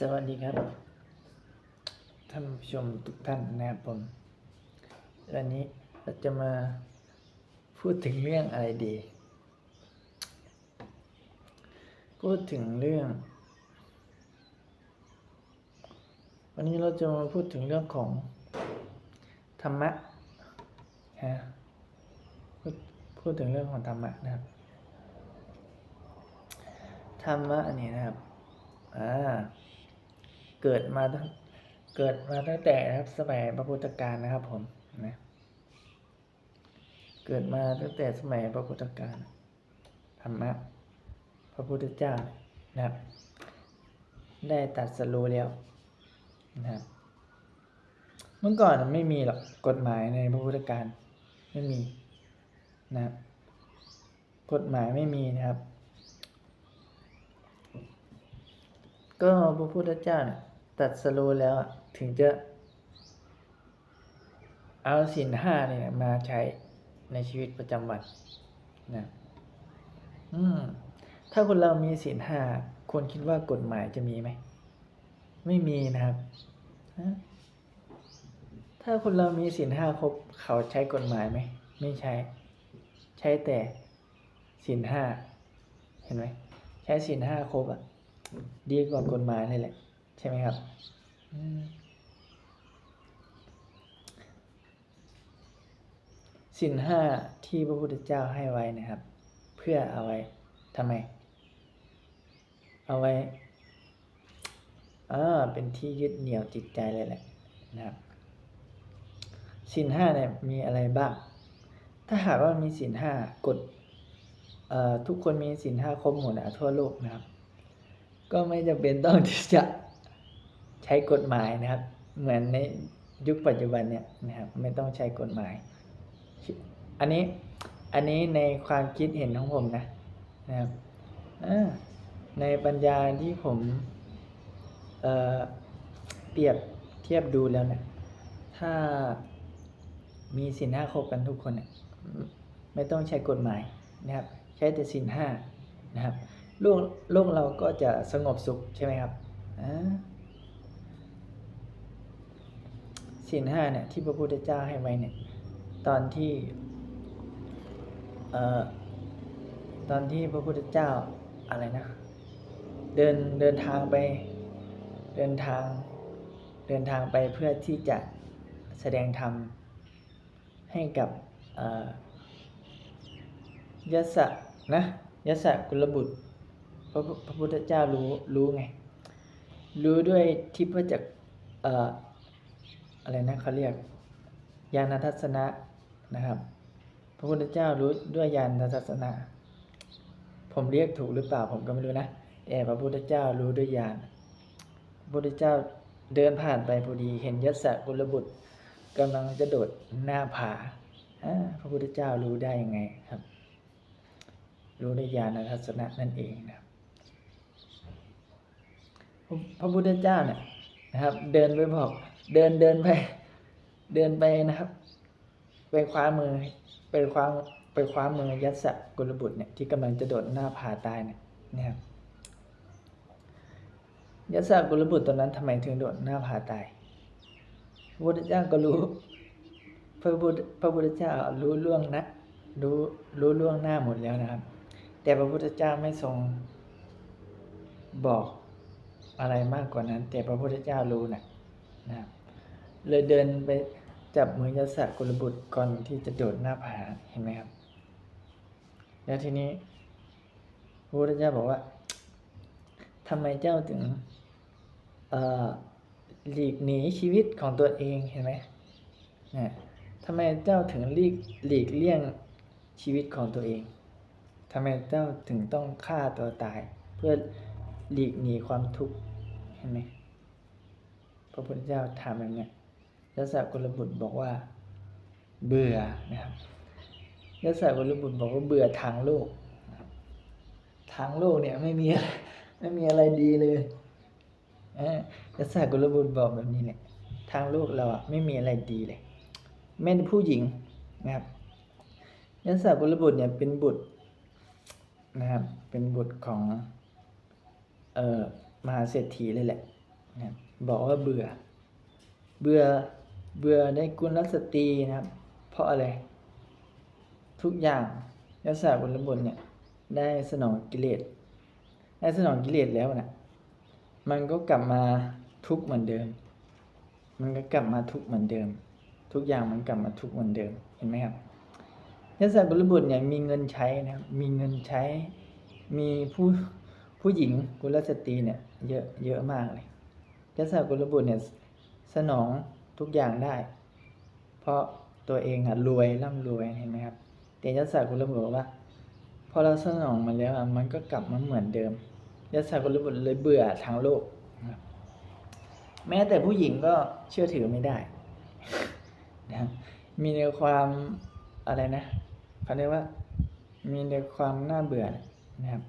สวัสดีครับ ท่านผู้ชมทุกท่านนะครับผม วันนี้เราจะมาพูดถึงเรื่องอะไรดี พูดถึงเรื่อง วันนี้เราจะมาพูดถึงเรื่องของธรรมะฮะพูดพูดถึงเรื่องของธรรมะนะครับ ธรรมะนนี้นะครับอ่า เกิดมาตั้งเกิดมาตั้งแต่นะครับสมัยพระพุทธกาลนะครับผมนะเกิดมาตั้งแต่สมัยพระพุทธกาลธรรมะพระพุทธเจ้านะครับ ได้ตัดสรู้แล้วนะครับเมื่อก่อนไม่มีหรอกกฎหมายในพระพุทธการไม่มีนะครับ กฎหมายไม่มีนะครับ ก็พระพุทธเจ้าเนี่ย ตัดสรู้แล้วถึงจะเอาศีลห้าเนี่ยมาใช้ในชีวิตประจำวันนะอืมถ้าคนเรามีศีลห้าคนคิดว่ากฎหมายจะมีไหม ไม่มีนะครับ ถ้าคนเรามีศีลห้าครบเขาใช้กฎหมายไหม ไม่ใช้ ใช้แต่ศีลห้าเห็นไหมใช้ศีลห้าครบอะ ดีกว่ากฎหมายเลยแหละ ใช่ไหมครับสินห้าที่พระพุทธเจ้าให้ไว้นะครับ เพื่อเอาไว้ทำไม เอาไว้อ่าเป็นที่ยึดเหนี่ยวจิตใจเลยแหละนะครับสินห้าเนี่ยมีอะไรบ้าง ถ้าหากว่ามีสินห้ากฎเอ่อทุกคนมีสินห้าครบหมดอะทั่วโลกนะครับ ก็ไม่จำเป็นต้องที่จะ ใช้กฎหมายนะครับ เหมือนในยุคปัจจุบันเนี่ยนะครับไม่ต้องใช้กฎหมาย อันนี้อันนี้ในความคิดเห็นของผมนะนะครับอ่าในปัญญาที่ผมเอ่อเปรียบเทียบดูแล้วเนี่ยถ้ามีสินห้าครบกันทุกคนเนี่ยไม่ต้องใช้กฎหมายนะครับ ใช้แต่สินห้านะครับโลกโลกเราก็จะสงบสุขใช่ไหมครับอ่า สินห้าเนี่ยที่พระพุทธเจ้าให้ไว้เนี่ยตอนที่เอ่อตอนที่พระพุทธเจ้าอะไรนะ เดินเดินทางไปเดินทางเดินทางไปเพื่อที่จะแสดงธรรมให้กับยศะนะยศกุลบุตรพระพระพุทธเจ้ารู้รู้ไง รู้ด้วยทิพจักร อะไรนะเขาเรียกญาณทัศนะนะครับ พระพุทธเจ้ารู้ด้วยญาณทัศนะ ผมเรียกถูกหรือเปล่าผมก็ไม่รู้นะแต่พระพุทธเจ้ารู้ด้วยญาณพระพุทธเจ้าเดินผ่านไปพอดีเห็นยศกุลบุตรกำลังจะโดดหน้าผาพระพุทธเจ้ารู้ได้ยังไงครับ รู้ด้วยญาณทัศนะนั่นเองนะครับพระพุทธเจ้าเนี่ยนะครับ เดินไปบอก เดินเดินไป เดินไปนะครับ ไปคว้ามือไปคว้าไปคว้ามือยัสสะกุลบุตรเนี่ยที่กำลังจะโดดหน้าผาตายเนี่ยนะครับยัสสะกุลบุตรตอนนั้นทำไมถึงโดดหน้าผาตายพระพุทธเจ้าก็รู้พระพุทธพระพุทธเจ้ารู้ล่วงนะรู้รู้ล่วงหน้าหมดแล้วนะครับ แต่พระพุทธเจ้าไม่ทรงบอกอะไรมากกว่านั้น แต่พระพุทธเจ้ารู้นะนะครับ เลยเดินไปจับมือยศกุลบุตรก่อนที่จะโดดหน้าผาเห็นไหมครับ แล้วทีนี้พระพุทธเจ้าบอกว่าทำไมเจ้าถึงหลีกหนีชีวิตของตัวเองเห็นไหมนี่ทำไมเจ้าถึงหลีกหลีกเลี่ยงชีวิตของตัวเองทำไมเจ้าถึงต้องฆ่าตัวตาย เพื่อหลีกหนีความทุกข์เห็นไหมพระพุทธเจ้าถามอย่างเงี้ ยศกุลบุตรบอกว่า เบื่อนะครับยศกุลบุตรบอกว่าเบื่อทางโลกทางโลกเนี่ยไม่มีไม่มีอะไรดีเลยยศกุลบุตรบอกแบบนี้เนี่ยทางโลกเราอะไม่มีอะไรดีเลยแม้แต่ผู้หญิงนะครับยศกุลบุตรเนี่ยเป็นบุตรนะครับ เป็นบุตรของเอ่อมหาเศรษฐีเลยแหละนะครับบอกว่าเบื่อ เบื่อ เบื่อในกุลสตรีนะครับ เพราะอะไร ทุกอย่างยศกุลบุตรเนี่ย ได้สนองกิเลสได้สนองกิเลสแล้วนะมันก็กลับมาทุกเหมือนเดิม มันก็กลับมาทุกเหมือนเดิม ทุกอย่างมันกลับมาทุกเหมือนเดิมเห็นไหมครับยศกุลบุตรเนี่ยมีเงินใช้นะครับ มีเงินใช้ มีผู้ผู้หญิงกุลสตรีเนี่ยเยอะเยอะมากเลยยศกุลบุตรเนี่ยสนอง ทุกอย่างได้ เพราะตัวเองอะรวยร่ำรวยเห็นไหมครับแต่ยศกุลบุตรบอกว่าพอเราสนองมันแล้วอะมันก็กลับมาเหมือนเดิมยศกุลบุตรเลยเบื่อทางโลกแม้แต่ผู้หญิงก็เชื่อถือไม่ได้นะมีในความอะไรนะเขาเรียกว่า มีในความน่าเบื่อนะครับ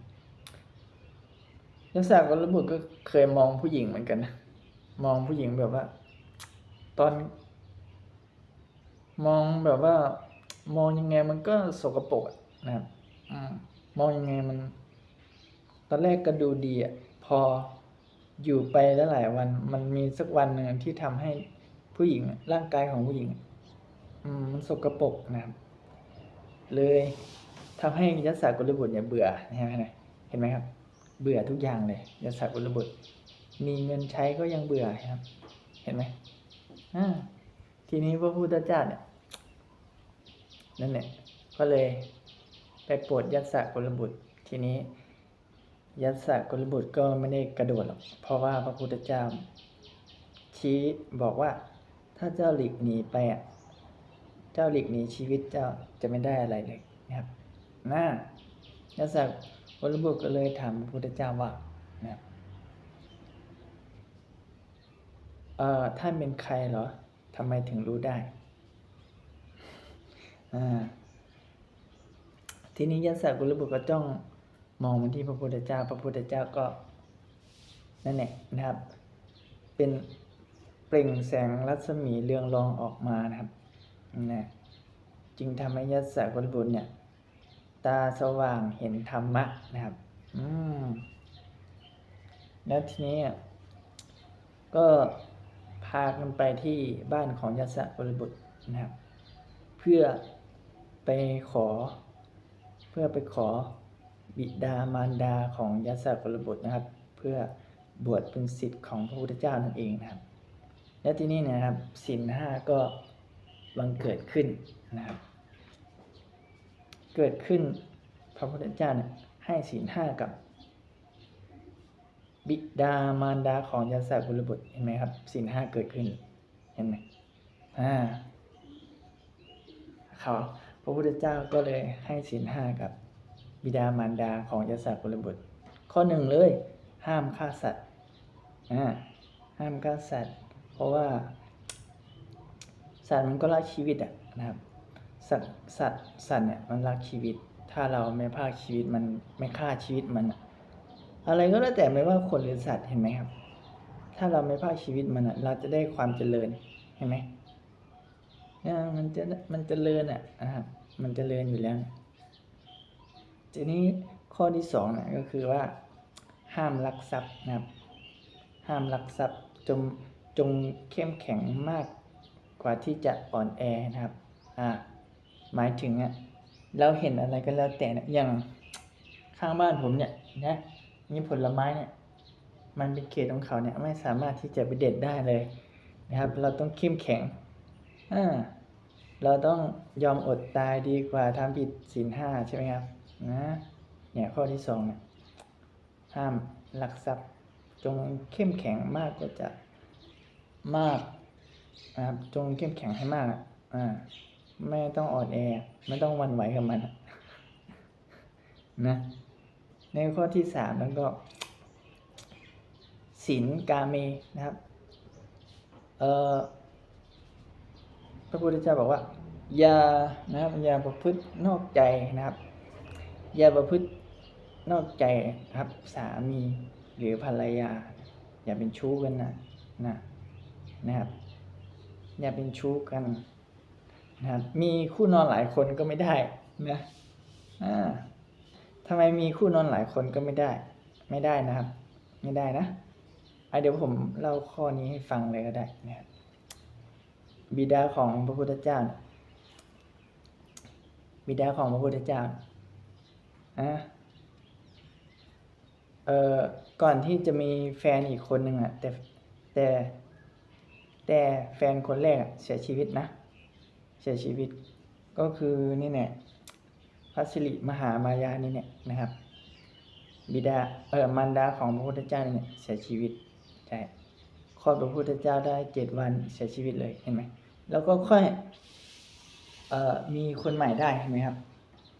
ยศกุลบุตรก็เคยมองผู้หญิงเหมือนกันนะมองผู้หญิงแบบว่า ตอน มองแบบว่า มองยังไงมันก็สกปรกนะครับอืมองยังไงมัน ตอนแรกก็ดูดีอะพออยู่ไปแล้วหลายวัน มันมีสักวันหนึ่งที่ทำให้ผู้หญิงร่างกายของผู้หญิงอืมันสกปรกนะครับ เลยทำให้ยศกุลบุตรเนี่ยเบื่อเห็นไหมเห็นไหมครับ เบื่อทุกอย่างเลยยศกุลบุตรมีเงินใช้ก็ยังเบื่อครับ เห็นไหม ทีนี้พระพุทธเจ้าเนี่ยนั่นแหละก็เลยไปโปรดยัสสะกุลบุตร ทีนี้ ยัสสะกุลบุตรก็ไม่ได้กระโดดหรอกเพราะว่าพระพุทธเจ้า ชี้บอกว่า ถ้าเจ้าหลีกหนีไปอะเจ้าหลีกหนีชีวิตเจ้าจะไม่ได้อะไรเลยนะครับน่ายัสสะกุลบุตรก็เลยถามพระพุทธเจ้าว่านะครับ เอ่อท่านเป็นใครเหรอทำไมถึงรู้ได้ ทีนี้ยศกุลบุตรก็จ้องมองมาที่พระพุทธเจ้า พระพุทธเจ้าก็นั่นแหละนะครับ เป็นเปล่งแสงรัศมีเรืองรองออกมานะครับนะจึงทำให้ยศกุลบุตรเนี่ย ตาสว่างเห็นธรรมะนะครับ อืมแล้วทีนี้ก็ พากันไปที่บ้านของยศกุลบุตรนะครับ เพื่อไปขอ เพื่อไปขอบิดามารดาของยศกุลบุตรนะครับ เพื่อบวชเป็นศิษย์ของพระพุทธเจ้านั่นเองนะครับ และที่นี่นะครับศีลห้าก็บังเกิดขึ้นนะครับ เกิดขึ้นพระพุทธเจ้าเนี่ยให้ศีลห้ากับ บิดามารดาของยศกุลบุตรเห็นไหมครับศีลห้าเกิดขึ้น เห็นไหมอ่าเขาพระพุทธเจ้าก็เลยให้ศีลห้ากับ บิดามารดาของยศกุลบุตร ข้อหนึ่งเลย ห้ามฆ่าสัตว์อ่าห้ามฆ่าสัตว์ เพราะว่าสัตว์มันก็รักชีวิตอะนะครับ สัตว์สัตว์สัตว์เนี่ยมันรักชีวิต ถ้าเราไม่พรากชีวิตมันไม่ฆ่าชีวิตมันอะ อะไรก็แล้วแต่ไม่ว่าคนหรือสัตว์เห็นไหมครับ ถ้าเราไม่พรากชีวิตมันอะเราจะได้ความเจริญเห็นไหมเนี่ยมันจะมันเจริญอะนะครับมันเจริญอยู่แล้วทีนี้ข้อที่สองนะก็คือว่า ห้ามลักทรัพย์นะครับ ห้ามลักทรัพย์จงจงเข้มแข็งมากกว่าที่จะอ่อนแอนะครับ อ่า หมายถึงอะเราเห็นอะไรก็แล้วแต่นะอย่างข้างบ้านผมเนี่ยนะ มีผลไม้เนี่ย มันเป็นเขตของเขาเนี่ยไม่สามารถที่จะไปเด็ดได้เลยนะครับ เราต้องเข้มแข็งอ่าเราต้องยอมอดตายดีกว่าทำผิดศีลห้าใช่ไหมครับนะเนี่ยข้อที่สองเนี่ยห้ามลักทรัพย์จงเข้มแข็งมากกว่าจะมากนะครับจงเข้มแข็งให้มากอ่าไม่ต้องอ่อนแอ ไม่ต้องวันไหวกับมันนะ ในข้อที่สามแล้วก็ศีลกาเมนะครับเอ่อพระพุทธเจ้าบอกว่าอย่านะครับอย่าประพฤตินอกใจนะครับอย่าประพฤตินอกใจครับสามีหรือภรรยา อย่าเป็นชู้กันนะนะนะครับ อย่าเป็นชู้กันนะครับมีคู่นอนหลายคนก็ไม่ได้นะอ่า ทำไมมีคู่นอนหลายคนก็ไม่ได้ ไม่ได้นะครับ ไม่ได้นะออะเดี๋ยวผมเล่าข้อนี้ให้ฟังเลยก็ได้นะครับบิดาของพระพุทธเจ้าเนี่ยบิดาของพระพุทธเจ้าอะเอ่อก่อนที่จะมีแฟนอีกคนหนึ่งอะแต่แต่แต่แฟนคนแรกเสียชีวิตนะ เสียชีวิตก็คือนี่เนี่ย พระสิริมหามายานี่เนี่ยนะครับ บิดาเออมารดาของพระพุทธเจ้าเนี่ยเสียชีวิตใช่คลอดพระพุทธเจ้าได้เจ็ดวันเสียชีวิตเลยเห็นไหมแล้วก็ค่อยเอ่อมีคนใหม่ได้เห็นไหมครับ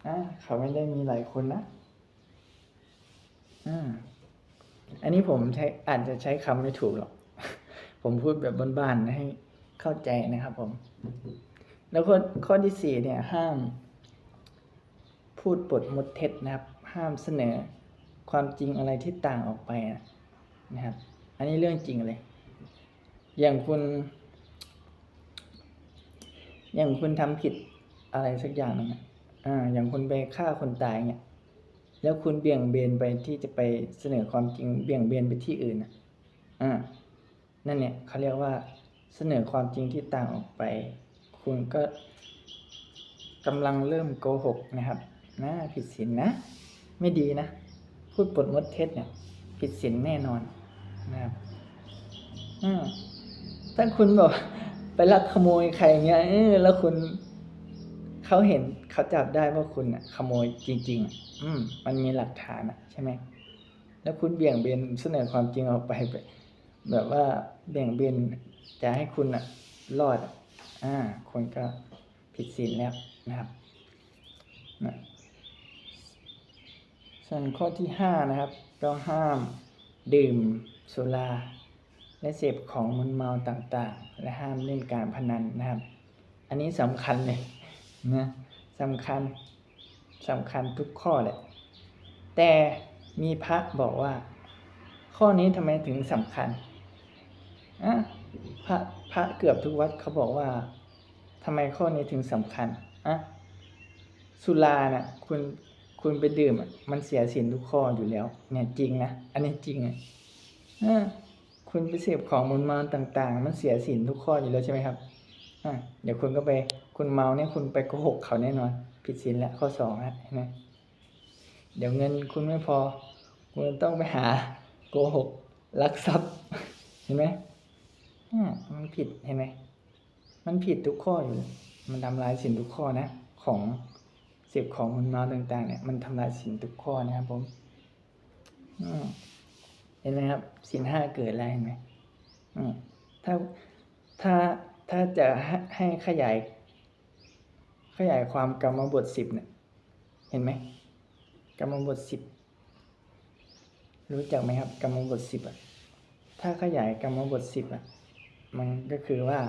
อ่าเขาไม่ได้มีหลายคนนะอืมอันนี้ผมใช้อาจจะใช้คำไม่ถูกหรอก ผมพูดแบบบ้านๆให้เข้าใจนะครับผม แล้วข้อข้อที่สี่เนี่ยห้าม พูดปดมดเท็จนะครับ ห้ามเสนอความจริงอะไรที่ต่างออกไปนะครับ อันนี้เรื่องจริงเลย อย่างคุณ อย่างคุณทำผิดอะไรสักอย่างหนึงอะอ่า อย่างคุณไปฆ่าคนตายเนี่ย แล้วคุณเบี่ยงเบนไปที่จะไปเสนอความจริง เบี่ยงเบนไปที่อื่นอะอ่านั่นเนี่ยเขาเรียกว่าเสนอความจริงที่ต่างออกไป คุณก็กำลังเริ่มโกหกนะครับ นะผิดศีลนะ ไม่ดีนะ พูดปดมดเท็จเนี่ย ผิดศีลแน่นอนนะครับถ้าคุณบอกไปลักขโมยใครเงี้ยแล้วคุณเขาเห็นเขาจับได้ว่าคุณอะ ขโมยจริง ๆ อืม มันมีหลักฐานอะ ใช่ไหมแล้วคุณเบี่ยงเบนเสนอความจริงออกไปแบบว่าเบี่ยงเบนจะให้คุณอะ รอดอ่าคุณก็ผิดศีลแล้วนะครับนะ ส่วนข้อที่ห้านะครับก็ห้ามดื่มสุราและเสพของมึนเมาต่างๆ และห้ามเล่นการพนันนะครับ อันนี้สำคัญเลยนะสำคัญสำคัญทุกข้อเลยแต่มีพระบอกว่า ข้อนี้ทำไมถึงสำคัญอะพระพระเกือบทุกวัดเขาบอกว่าทำไมข้อนี้ถึงสำคัญอะสุราน่ะคุณ คุณไปดื่มอะมันเสียศีลทุกข้ออยู่แล้ว เนี่ยจริงนะ อันนี้จริงอะคุณไปเสพของมึนมาต่าง ๆ มันเสียศีลทุกข้ออยู่แล้วใช่ไหมครับอะเดี๋ยวคุณก็ไปคุณเมาเนี่ยคุณไปโกหกเขาแน่นอน ผิดศีลล้วข้อสองฮะเห็นไหมเดี๋ยวเงินคุณไม่พอ คุณต้องไปหาโกหกลักทรัพย์ เห็นไหมมันผิดเห็นไหมมันผิดทุกข้ออยู่เลยมันทำลายสินทุกข้อนะ ของ เสพของมันเมาต่างๆเนี่ยมันทำลายสินทุกข้อนะครับผมเห็นไหมครับสินห้าเกิดแล้วเห็นไหมอืมถ้าถ้าถ้าจะให้ขยาย ขยายความกรรมบทสิบเนี่ย เห็นไหมกรรมบทสิบรู้จักไหมครับ กรรมบทสิบอะถ้าขยายกรรมบทสิบอะมันก็คือว่า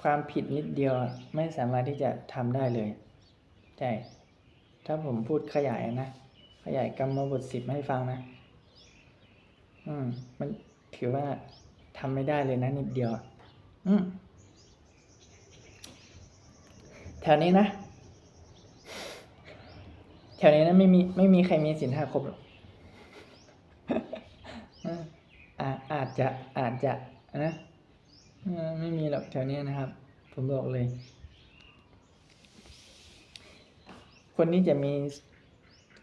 ความผิดนิดเดียวไม่สามารถที่จะทำได้เลย ช่ ถ้าผมพูดขยายนะ ขยายกรรมบทสิบให้ฟังนะ อืม มันถือว่าทำไม่ได้เลยนะนิดเดียว อืมแถวนี้นะ แถวนี้นะไม่มีไม่มีใครมีสินห้าครบหรอกอาอาจจะอาจจะนะไม่มีหรอกแถวนี้นะครับ ผมบอกเลย คนที่จะมี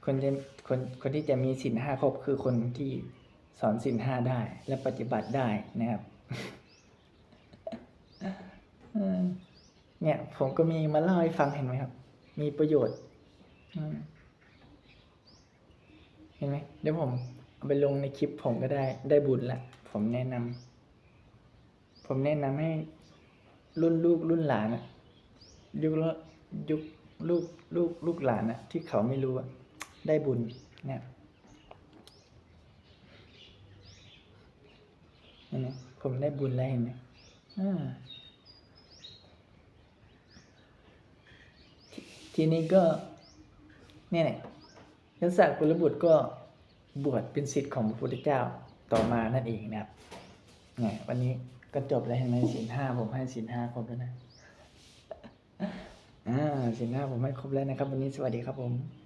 คนจะคนคนที่จะมีสินห้าครบคือคนที่สอนสินห้าได้ และปฏิบัติได้นะครับเนี่ย ผมก็มีมาเล่าให้ฟังเห็นไหมครับ มีประโยชน์เห็นไหมเดี๋ยวผมเอาไปลงในคลิปผมก็ได้ได้บุญละผมแนะนำผมแนะนำให้รุ่นลูกรุ่นหลานยุคละยุค ลูกลูกลูกหลานอะที่เขาไม่รู้ได้บุญเนี่ยนไหมผมได้บุญแล้วเห็นไหมทีนี้ก็เนี่ยแหละยศกุลบุตรก็บวชเป็นศิษย์ของพระพุทธเจ้าต่อมานั่นเองนะครับไงวันนี้ก็จบแล้วเห็นไหมศีลห้าผมให้ศีลห้าครบแล้วนะ อ่าสินห้าผมให้ครบแล้วนะครับ วันนี้สวัสดีครับผม